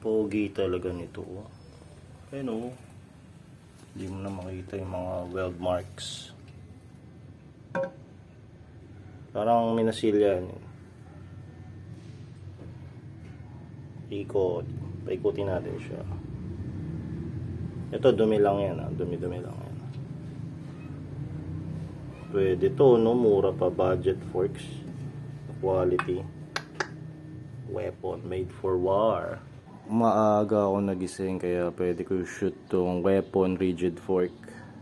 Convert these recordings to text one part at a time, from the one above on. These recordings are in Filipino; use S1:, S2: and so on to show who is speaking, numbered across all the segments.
S1: Pogi talaga nito. oh. Ayun oh. Hindi mo na makita yung mga weld marks. Parang minasilya yan. Ikot. Paikutin natin siya. Ito, dumi lang yan. Ah. Dumi-dumi lang yan. Pwede to, no? Mura pa. Budget forks. Quality. Weapon made for war. Maaga ako nagising kaya pwede ko shoot tong weapon rigid fork.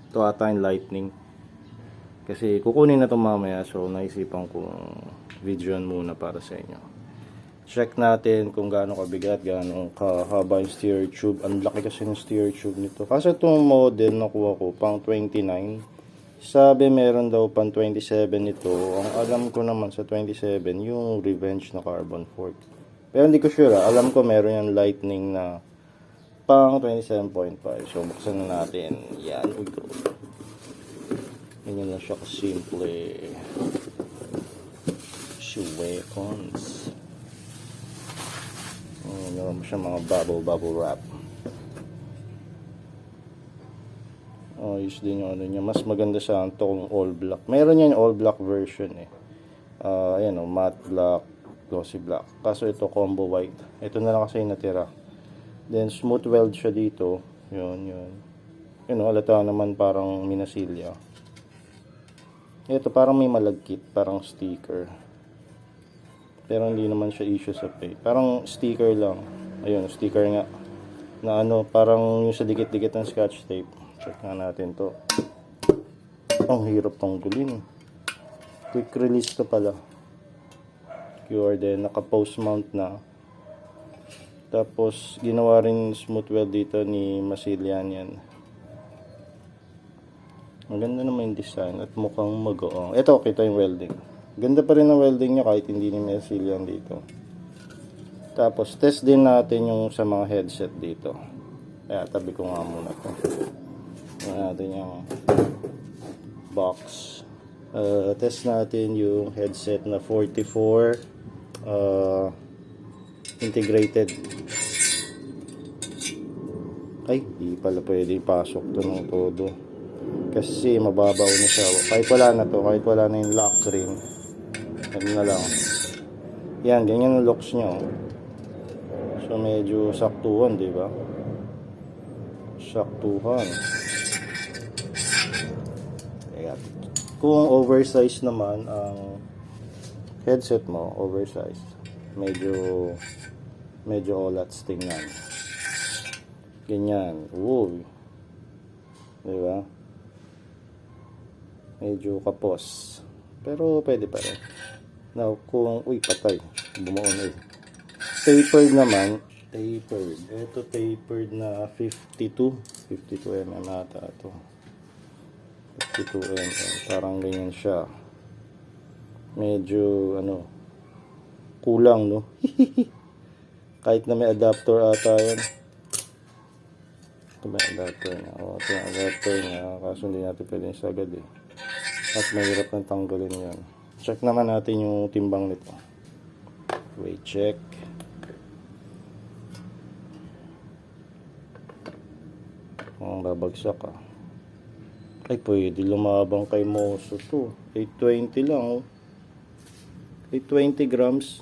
S1: Ito ata yung lightning. Kasi kukunin na to mamaya so naisipan ko videoan muna para sa inyo. Check natin kung gaano kabigat, gaano kahaba yung steer tube. Ang laki kasi ng steer tube nito. Kasi itong model nakuha ko pang 29. Sabi meron daw pang 27 ito. Ang alam ko naman sa 27 yung revenge na carbon fork. Pero hindi ko sure ah. Alam ko meron yung lightning na pang 27.5. So buksan na natin. Yan. Uy, go. Ganyan lang siya kasimple. Si weapons. Oh, meron siya mga bubble bubble wrap. Oh, use din yung ano niya. Mas maganda sa to kung all black. Meron yan all black version eh. Ah, ayan oh, matte black, glossy black. Kaso ito combo white. Ito na lang kasi yung natira. Then smooth weld siya dito. Yun, yun. Yun oh, halata naman parang minasilya. Ito parang may malagkit, parang sticker. Pero hindi naman siya issue sa pay. Parang sticker lang. Ayun, sticker nga. Na ano, parang yung sa dikit-dikit ng scotch tape. Check nga natin to. Ang hirap tanggalin. Quick release to pala. QR din. Naka-post mount na. Tapos, ginawa rin smooth weld dito ni Masilian yan. Ang ganda naman yung design at mukhang mag-oong. Ito, kita yung welding. Ganda pa rin ang welding niya kahit hindi ni Masilian dito. Tapos, test din natin yung sa mga headset dito. Kaya, tabi ko nga muna to. Natin yung box. Uh, test natin yung headset na 44 uh, integrated. Ay, di pala pwede ipasok to ng todo. Kasi mababaw na siya. Kahit wala na to, kahit wala na yung lock ring. Ano na lang. Yan, ganyan ang locks niya. oh. So, medyo saktuhan, di ba? Saktuhan. Kaya, kung oversize naman ang headset mo, oversize, medyo medyo olats tingnan. Ganyan. Uy. Di ba? Medyo kapos. Pero pwede pa rin. Now, kung, uy, patay. Bumuon eh. Tapered naman, tapered. Ito tapered na 52. 52 mm ata ito. 52 mm. Parang ganyan siya. Medyo, ano, kulang, no? Kahit na may adapter ata yan. Ito may adapter niya. O, ito yung adapter niya. Kaso hindi natin pwedeng sagad eh. At mahirap ng tanggalin yan. Check naman natin yung timbang nito. Weight check. Ang babagsak ah. Ay, pwede lumabang kay Moso to. 820 lang oh. 820 grams.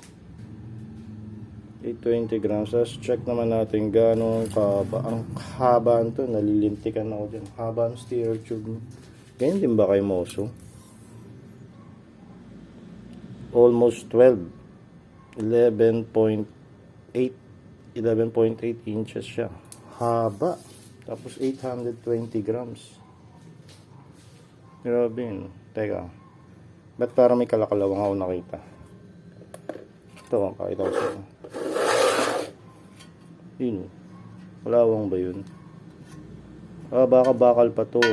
S1: 820 grams. Tapos check naman natin gano'ng kaba. Ang haba to, nalilintikan ako dyan. Haba ng steer tube. Ganyan din ba kay Moso? Almost 12. 11.8 11.8 inches siya. Haba. Tapos 820 grams. Grabe yun. Teka. Ba't parang may kalakalawang ako nakita? Ito, pakita ko sa'yo. Yun. oh. Kalawang ba yun? Ah, baka bakal pa to.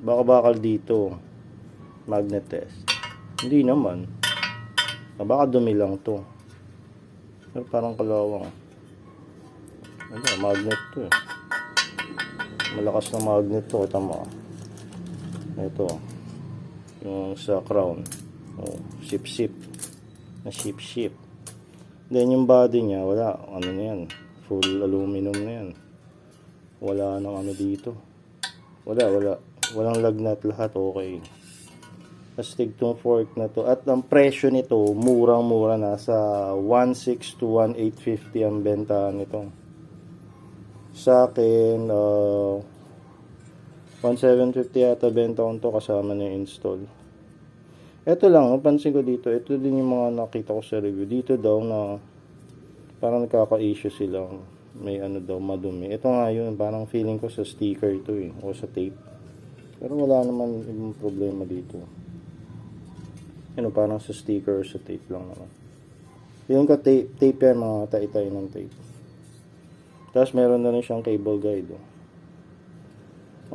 S1: Baka bakal dito. Magnet test. Hindi naman. Ah, baka dumi lang to. Pero parang kalawang. Ano, magnet to eh. Malakas na magnet to. Ito mo. Ito. Yung sa crown. Oh, sip-sip. Na sip-sip. Then yung body niya, wala. Ano na yan. full aluminum na yan. Wala nang ano dito. Wala, wala. Walang lagnat lahat, okay. Astig tong fork na to. At ang presyo nito, murang-mura na. Sa 1.6 to 1.850 ang benta nito. Sa akin, uh, 1.750 yata benta ko to kasama na yung install. Ito lang, napansin ko dito. Ito din yung mga nakita ko sa review. Dito daw na parang nagkaka-issue silang may ano daw madumi. Ito nga yun, parang feeling ko sa sticker ito eh, o sa tape. Pero wala naman ibang problema dito. Ano, parang sa sticker or sa tape lang naman. Yung ka tape, tape yan, mga taitay ng tape. Tapos meron na rin siyang cable guide. Oh.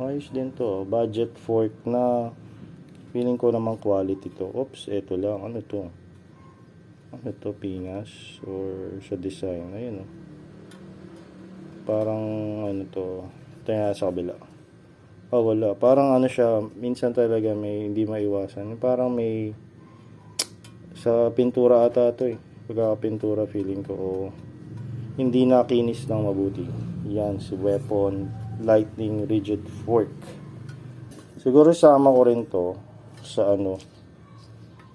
S1: Ayos din to. Budget fork na feeling ko naman quality to. Oops, eto lang. Ano to? Ano to, Pinas? Or sa design? Ayun oh. Parang ano to. Ito nga sa kabila. Oh, wala. Parang ano siya, minsan talaga may hindi maiwasan. Parang may sa pintura ata to eh. Pagka-pintura feeling ko. Oh, hindi nakinis ng mabuti. Yan, si weapon lightning rigid fork. Siguro sama ko rin to sa ano.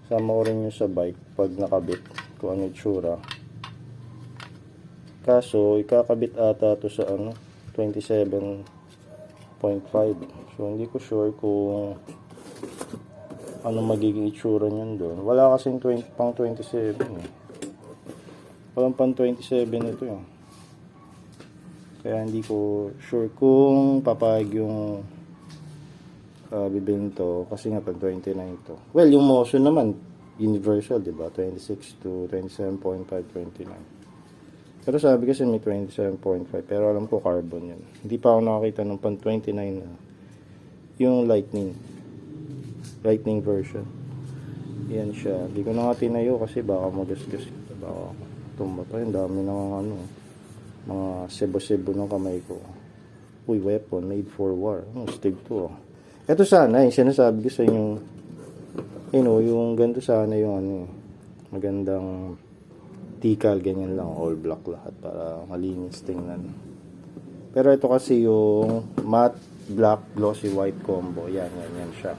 S1: Sama ko rin yung sa bike pag nakabit kung ano tsura. Kaso, ikakabit ata to sa ano, 27.5. So, hindi ko sure kung ano magiging itsura niyan doon. Wala kasing 20, pang 27 eh. Walang pang 27 ito eh. Kaya hindi ko sure kung papayag yung uh, bibilin to kasi nga pag 29 to. Well, yung motion naman universal, 'di ba? 26 to 27.5 29. Pero sabi kasi may 27.5 pero alam ko carbon 'yun. Hindi pa ako nakakita ng pang 29 na yung lightning lightning version. Yan siya. Hindi ko na nga tinayo kasi baka magasgas. Baka tumba pa. Yung dami ng ano, mga sebo-sebo ng kamay ko. Uy, weapon made for war. Oh, stig to. Oh. Ito sana, yung sinasabi ko sa inyo, you know, yung ganito sana yung ano, eh, magandang tikal, ganyan lang, all black lahat para malinis tingnan. Pero ito kasi yung matte black glossy white combo. Yan, yan, yan siya.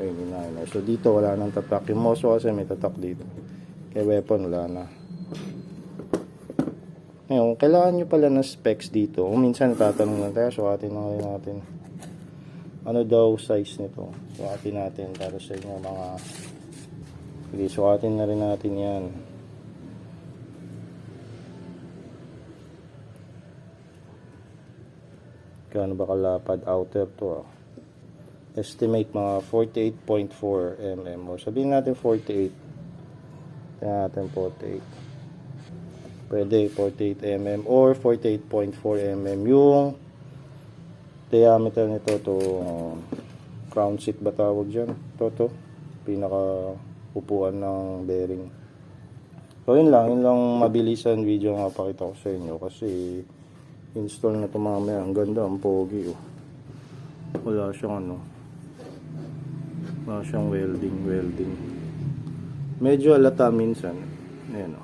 S1: Ayun, yun na. So dito wala nang tatak. Yung mouse kasi may tatak dito. Kaya weapon wala na. Ngayon, kailangan nyo pala ng specs dito. Kung minsan tatanong lang tayo, sukatin na rin natin. Ano daw size nito? Sukatin natin para sa inyo mga... Sige, sukatin na rin natin yan. Kano ba kalapad outer to ah. Estimate mga 48.4 mm. O sabihin natin 48. Tingnan natin 48. Pwede 48 mm or 48.4 mm yung diameter nito to um, crown seat ba tawag dyan? To to. Pinaka upuan ng bearing. So yun lang, yun lang mabilisan video nga pakita ko sa inyo kasi install na ito mamaya. Ang ganda, ang pogi oh. Wala siyang ano. Wala siyang welding, welding. Medyo alata minsan. Ayan oh.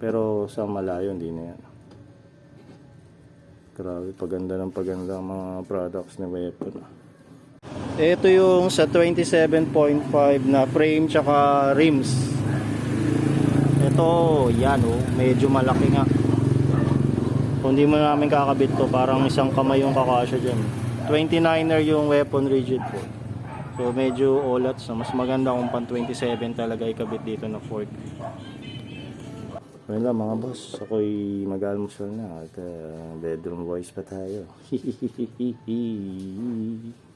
S1: Pero sa malayo, hindi na yan. Grabe, paganda ng paganda ang mga products ni Weapon. Ito yung sa 27.5 na frame tsaka rims. Ito, yan oh, medyo malaki nga. Kung di mo namin kakabit to, parang isang kamay yung kakasya dyan. 29er yung weapon rigid po. So medyo olat. So mas maganda kung pan 27 talaga ikabit dito na fork. Ayun lang mga boss, ako'y mag-almusal na at uh, bedroom voice pa tayo.